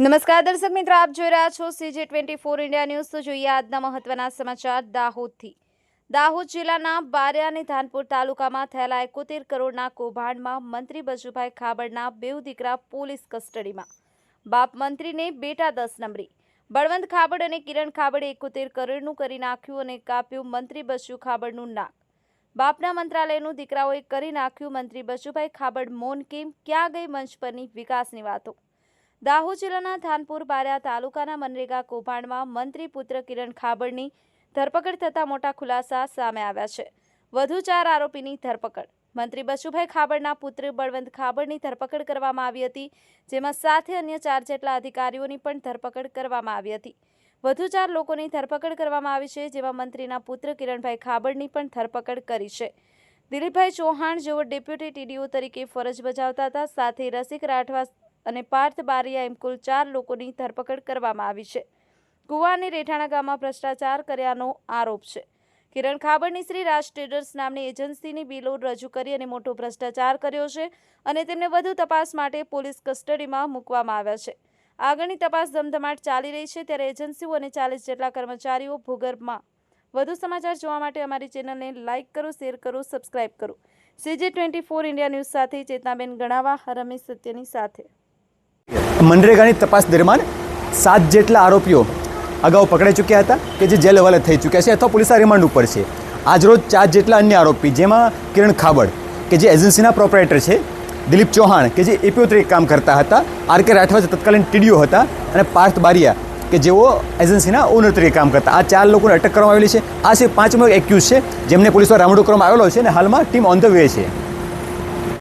નમસ્કાર દર્શક મિત્રો, આપ જોઈ રહ્યા છો CJ twenty four India news. તો જોઈએ આજના મહત્વના સમાચાર દાહોદથી. દાહોદ જિલ્લાના બારિયા અને ધાનપુર તાલુકામાં થયેલા એકોતેર કરોડના કૌભાંડમાં મંત્રી બચુભાઈ ખાબડના બેઉ દીકરા પોલીસ કસ્ટડીમાં. બાપ મંત્રીને બેટા દસ નંબરી. બળવંત ખાબડ અને કિરણ ખાબડે એકોતેર કરોડનું કરી નાખ્યું અને કાપ્યું મંત્રી બચુ ખાબડનું નાક. બાપના મંત્રાલયનું દીકરાઓએ કરી નાખ્યું મંત્રી બચુભાઈ ખાબડ મૌન કેમ? ક્યાં ગઈ મંચ પરની વિકાસની વાતો? દાહોદ જિલ્લાના થાનપુર બારિયા તાલુકાના મનરેગા કૌભાંડમાં મંત્રી પુત્ર કિરણ ખાબડની ધરપકડ થતાં મોટા ખુલાસા સામે આવ્યા છે. વધુ ચાર આરોપીની ધરપકડ. મંત્રી બચુભાઈ ખાબડના પુત્ર બળવંત ખાબડની ધરપકડ કરવામાં આવી હતી, જેમાં સાથે અન્ય ચાર જેટલા અધિકારીઓની પણ ધરપકડ કરવામાં આવી હતી. વધુ ચાર લોકોની ધરપકડ કરવામાં આવી છે, જેમાં મંત્રીના પુત્ર કિરણભાઈ ખાબડની પણ ધરપકડ કરી છે. દિલીપભાઈ ચૌહાણ જેઓ ડેપ્યુટી ટીડીઓ તરીકે ફરજ બજાવતા હતા, સાથે રસિક રાઠવા અને પાર્થ બારિયા એમ કુલ ચાર લોકોની ધરપકડ કરવામાં આવી છે. કુવાની રેઠાણા ગામમાં ભ્રષ્ટાચાર કર્યાનો આરોપ છે. કિરણ ખાબડની શ્રી રાજ ટ્રેડર્સ નામની એજન્સીની બિલો રજૂ કરી અને મોટો ભ્રષ્ટાચાર કર્યો છે અને તેમને વધુ તપાસ માટે પોલીસ કસ્ટડીમાં મૂકવામાં આવ્યા છે. આગળની તપાસ ધમધમાટ ચાલી રહી છે ત્યારે એજન્સીઓ અને ચાલીસ જેટલા કર્મચારીઓ ભૂગર્ભમાં. વધુ સમાચાર જોવા માટે અમારી ચેનલને લાઇક કરો, શેર કરો, સબસ્ક્રાઇબ કરો. CJ twenty four India news સાથે ચેતનાબેન ગણાવા રમેશ સત્યની સાથે. મનરેગાની તપાસ દરમિયાન સાત જેટલા આરોપીઓ અગાઉ પકડાઈ ચૂક્યા હતા કે જે જેલ હવાલે થઈ ચૂક્યા છે અથવા પોલીસના રિમાન્ડ ઉપર છે. આજરોજ ચાર જેટલા અન્ય આરોપી, જેમાં કિરણ ખાબડ, કે જે એજન્સીના પ્રોપરેટર છે, દિલીપ ચૌહાણ, કે જે એપીઓ તરીકે કામ કરતા હતા, આર કે રાઠવા તત્કાલીન ટીડીઓ હતા, અને પાર્થ બારિયા, કે જેઓ એજન્સીના ઓનર તરીકે કામ કરતા આ ચાર લોકોને અટક કરવામાં આવેલી છે. આ છે પાંચમો એક્યુઝ છે, જેમને પોલીસમાં રામડો કરવામાં આવેલો છે અને હાલમાં ટીમ ઓન ધ વે છે.